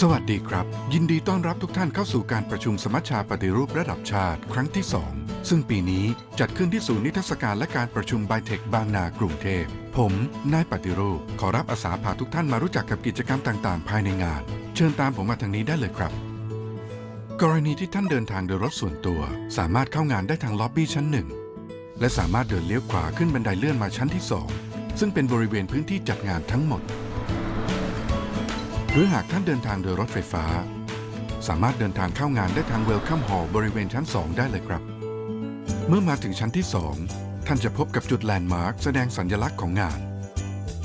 สวัสดีครับ ยินดีต้อนรับทุกท่านเข้าสู่การประชุมสมัชชาปฏิรูประดับชาติ ครั้งที่ 2 ซึ่งปีนี้จัดขึ้นที่ศูนย์นิทรรศการและการประชุมไบเทคบางนากรุงเทพ ผมนายปฏิรูป ขอรับอาสาพาทุกท่านมารู้จักกับกิจกรรมต่างๆ ภายในงาน เชิญตามผมมาทางนี้ได้เลยครับ กรณีที่ท่านเดินทางโดยรถส่วนตัว สามารถเข้างานได้ทางล็อบบี้ชั้นหนึ่งและสามารถเดินเลี้ยวขวาขึ้นบันไดเลื่อนมาชั้นที่ 2 ซึ่งเป็นบริเวณพื้นที่จัดงานทั้งหมด หรือหากท่านเดินทางโดยรถไฟฟ้า สามารถเดินทางเข้างานได้ทาง Welcome Hall บริเวณชั้น 2 ได้เลยครับ เมื่อมาถึงชั้นที่ 2 ท่านจะพบกับจุดแลนด์มาร์คแสดงสัญลักษณ์ของงาน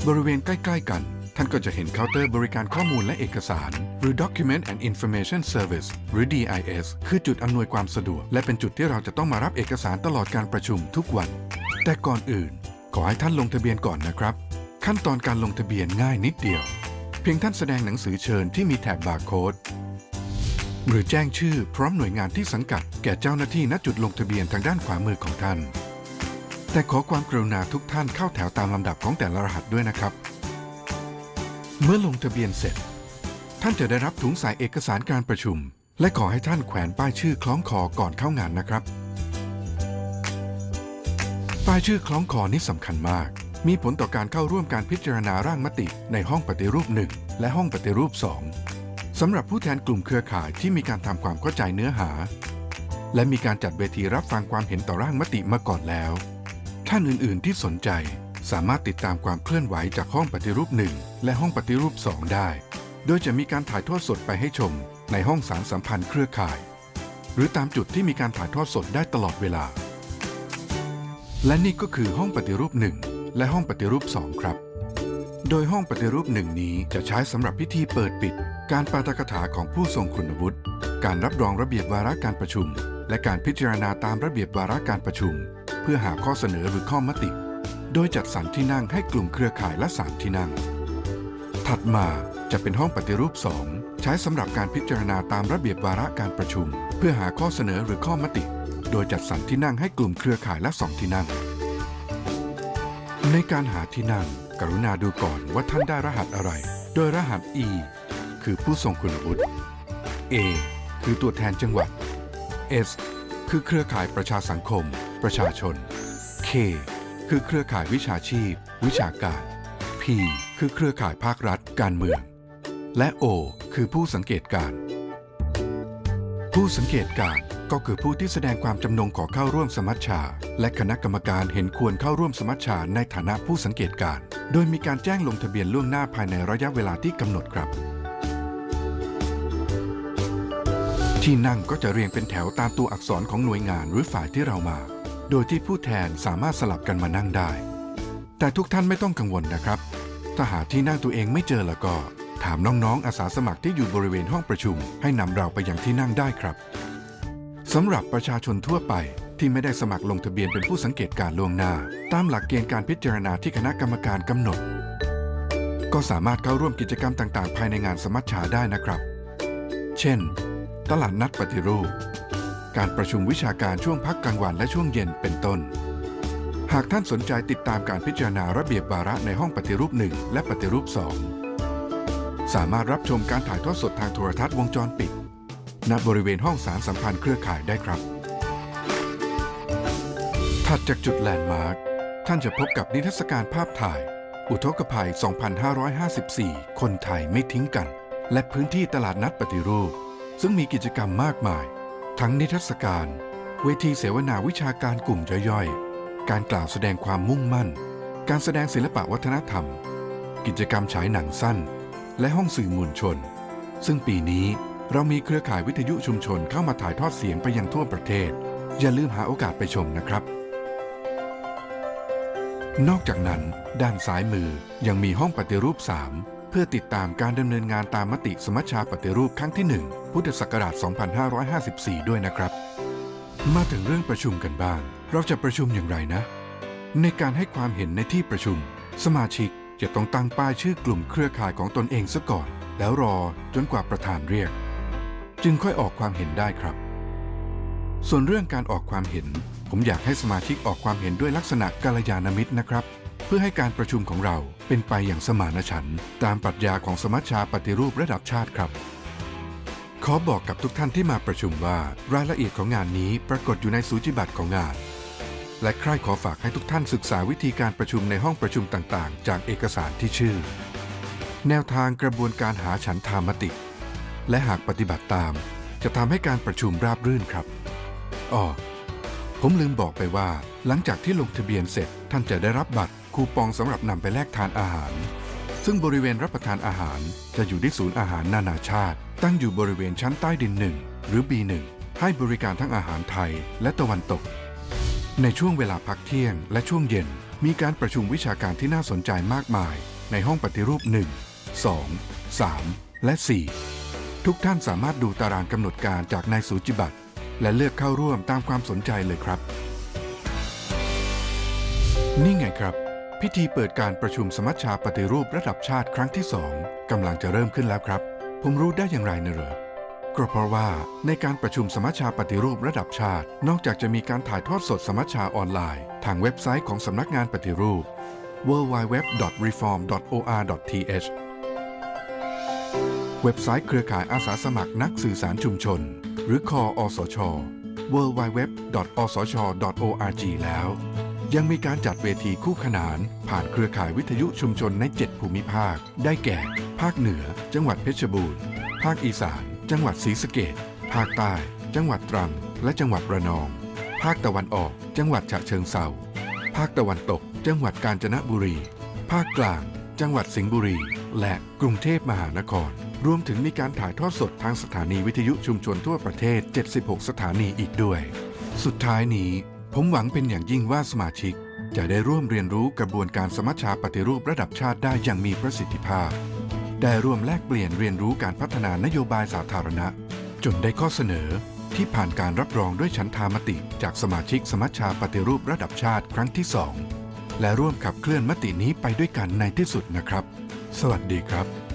บริเวณใกล้ ๆ กัน ท่านก็จะเห็นเคาน์เตอร์บริการข้อมูลและเอกสาร หรือ Document and Information Service หรือ DIS คือจุดอำนวยความสะดวก และเป็นจุดที่เราจะต้องมารับเอกสารตลอดการประชุมทุกวัน แต่ก่อนอื่น ขอให้ท่านลงทะเบียนก่อนนะครับ ขั้นตอนการลงทะเบียนง่ายนิดเดียว เพียงท่านแสดงหนังสือเชิญที่มีแถบบาร์โค้ดหรือแจ้งชื่อพร้อมหน่วยงานที่สังกัดแก่เจ้าหน้าที่ณจุดลงทะเบียนทางด้านขวามือของท่าน แต่ขอความกรุณาทุกท่านเข้าแถวตามลำดับของแต่ละรหัสด้วยนะครับ เมื่อลงทะเบียนเสร็จ ท่านจะได้รับถุงใส่เอกสารการประชุม และขอให้ท่านแขวนป้ายชื่อคล้องคอก่อนเข้างานนะครับ ป้ายชื่อคล้องคอนี้สำคัญมาก มีผลต่อการเข้าร่วมการพิจารณาร่างมติในห้องปฏิรูป 1 และห้องปฏิรูป 2สำหรับผู้แทนกลุ่มเครือข่ายที่มีการทำความเข้าใจเนื้อหา และมีการจัดเวทีรับฟังความเห็นต่อร่างมติมาก่อนแล้ว ท่านอื่น ๆ ที่สนใจสามารถติดตามความเคลื่อนไหวจากห้องปฏิรูป 1 และห้องปฏิรูป 2 ได้ โดยจะมีการถ่ายทอดสดไปให้ชม ในห้องสารสัมพันธ์เครือข่าย หรือตามจุดที่มีการถ่ายทอดสดได้ตลอดเวลา และนี่ก็คือห้องปฏิรูป 1 และห้องปฏิรูป2ครับ โดยห้องปฏิรูปหนึ่งนี้จะใช้สำหรับพิธีเปิดปิด การปาฐกถาของผู้ทรงคุณวุฒิการรับรองระเบียบวาระการประชุม และการพิจารณาตามระเบียบวาระการประชุม เพื่อหาข้อเสนอหรือข้อมติ โดยจัดสรรที่นั่งให้กลุ่มเครือข่ายละสามที่นั่ง ถัดมาจะเป็นห้องปฏิรูป2ใช้สำหรับการพิจารณาตามระเบียบวาระการประชุม เพื่อหาข้อเสนอหรือข้อมติ โดยจัดสรรที่นั่งให้กลุ่มเครือข่ายละสองที่นั่ง ในการหาที่นั่งกรุณาดูก่อนว่าท่านได้รหัสอะไร โดยรหัส E คือผู้ทรงคุณวุฒิ A คือตัวแทนจังหวัด S คือเครือข่ายประชาสังคม ประชาชน K คือเครือข่ายวิชาชีพ วิชาการ P คือเครือข่ายภาครัฐ การเมือง และ O คือผู้สังเกตการณ์ผู้สังเกตการณ์ ก็คือผู้ที่แสดงความจำนงขอเข้าร่วมสมัชชา และคณะกรรมการเห็นควรเข้าร่วมสมัชชาในฐานะผู้สังเกตการณ์โดยมีการแจ้งลงทะเบียนล่วงหน้าภายในระยะเวลาที่กำหนดครับ ที่นั่งก็จะเรียงเป็นแถวตามตัวอักษรของหน่วยงานหรือฝ่ายที่เรามา โดยที่ผู้แทนสามารถสลับกันมานั่งได้ แต่ทุกท่านไม่ต้องกังวลนะครับ ถ้าหาที่นั่งตัวเองไม่เจอแล้วก็ ถามน้องๆอาสาสมัครที่อยู่บริเวณห้องประชุม ให้นำเราไปยังที่นั่งได้ครับ สำหรับประชาชนทั่วไปที่ไม่ได้สมัครลงทะเบียนเป็นผู้สังเกตการ์ล่วงหน้า ตามหลักเกณฑ์การพิจารณาที่คณะกรรมการกำหนด ก็สามารถเข้าร่วมกิจกรรมต่าง ๆ ภายในงานสมัชชาได้นะครับ เช่น ตลาดนัดปฏิรูป การประชุมวิชาการช่วงพักกลางวันและช่วงเย็นเป็นต้น หากท่านสนใจติดตามการพิจารณาระเบียบวาระในห้องปฏิรูป 1 และปฏิรูป 2 สามารถรับชมการถ่ายทอดสดทางโทรทัศน์วงจรปิด ณบริเวณห้องสารสัมพันธ์เครือข่ายได้ครับ ถัดจากจุดแลนด์มาร์ค ท่านจะพบกับนิทรรศการภาพถ่าย อุทกภัย 2554 คนไทยไม่ทิ้งกัน และพื้นที่ตลาดนัดปฏิรูป ซึ่งมีกิจกรรมมากมาย ทั้งนิทรรศการ เวทีเสวนาวิชาการกลุ่มย่อยๆ การกล่าวแสดงความมุ่งมั่น การแสดงศิลปะวัฒนธรรม กิจกรรมฉายหนังสั้น และห้องสื่อมวลชน ซึ่งปีนี้ เรามีเครือข่ายวิทยุชุมชนเข้ามาถ่ายทอดเสียงไปยังทั่วประเทศ อย่าลืมหาโอกาสไปชมนะครับ นอกจากนั้น ด้านซ้ายมือยังมีห้องปฏิรูป 3 เพื่อติดตามการดำเนินงานตามมติสมัชชาปฏิรูปครั้งที่ 1 พุทธศักราช 2554 ด้วยนะครับ มาถึงเรื่องประชุมกันบ้าง เราจะประชุมอย่างไรนะ ในการให้ความเห็นในที่ประชุม สมาชิกจะต้องตั้งป้ายชื่อกลุ่มเครือข่ายของตนเองซะก่อน แล้วรอจนกว่าประธานเรียก จึงค่อยออกความเห็นได้ครับ ส่วนเรื่องการออกความเห็น ผมอยากให้สมาชิกออกความเห็นด้วยลักษณะกาลยานมิตรนะครับ เพื่อให้การประชุมของเราเป็นไปอย่างสมานฉันท์ตามปรัชญาของสมัชชาปฏิรูประดับชาติครับขอบอกกับทุกท่านที่มาประชุมว่ารายละเอียดของงานนี้ปรากฏอยู่ในสูจิบัตรของงาน และใครขอฝากให้ทุกท่านศึกษาวิธีการประชุมในห้องประชุมต่างๆ จากเอกสารที่ชื่อ แนวทางกระบวนการหาฉันทามติ และหากปฏิบัติตาม จะทำให้การประชุมราบรื่นครับอ้อผมลืมบอกไปว่า หลังจากที่ลงทะเบียนเสร็จ ท่านจะได้รับบัตรคูปองสำหรับนำไปแลกทานอาหาร ซึ่งบริเวณรับประทานอาหาร จะอยู่ที่ศูนย์อาหารนานาชาติ ตั้งอยู่บริเวณชั้นใต้ดินหนึ่งหรือ B1 ให้บริการทั้งอาหารไทยและตะวันตก ในช่วงเวลาพักเที่ยง และช่วงเย็น มีการประชุมวิชาการที่น่าสนใจมากมาย ในห้องปฏิรูป 1 2 3 และ 4 ทุกท่านสามารถดูตารางกำหนดการจากนายสูจิบัตรและเลือกเข้าร่วมตามความสนใจเลยครับ นี่ไงครับ พิธีเปิดการประชุมสมัชชาปฏิรูประดับชาติครั้งที่สองกำลังจะเริ่มขึ้นแล้วครับ ผมรู้ได้อย่างไรเนะเหรอก็เพราะว่าในการประชุมสมัชชาปฏิรูประดับชาติ นอกจากจะมีการถ่ายทอดสดสมัชชาออนไลน์ ทางเว็บไซต์ของสำนักงานปฏิรูป www.reform.or.th เว็บไซต์เครือข่ายอาสาสมัครนักสื่อสารชุมชน หรือคออสช www.osch.org แล้ว ยังมีการจัดเวทีคู่ขนาน ผ่านเครือข่ายวิทยุชุมชนใน 7 ภูมิภาค ได้แก่ ภาคเหนือ จังหวัดเพชรบูรณ์ ภาคอีสาน จังหวัดศรีสะเกษภาคใต้ จังหวัดตรัง และจังหวัดระนอง ภาคตะวันออก จังหวัดฉะเชิงเทราภาคตะวันตก จังหวัดกาญจนบุรี ภาคกลาง จังหวัดสิงห์บุรี และกรุงเทพมหานคร รวมถึงมีการถ่ายทอดสดทางสถานีวิทยุชุมชนทั่วประเทศ 76 สถานีอีกด้วย สุดท้ายนี้ ผมหวังเป็นอย่างยิ่งว่าสมาชิก จะได้ร่วมเรียนรู้กระบวนการสมัชชาปฏิรูประดับชาติได้อย่างมีประสิทธิภาพ ได้ร่วมแลกเปลี่ยนเรียนรู้การพัฒนานโยบายสาธารณะ จนได้ข้อเสนอ ที่ผ่านการรับรองด้วยฉันทามติ จากสมาชิกสมัชชาปฏิรูประดับชาติครั้งที่สองและร่วมขับเคลื่อนมตินี้ไปด้วยกันในที่สุดนะครับ สวัสดีครับ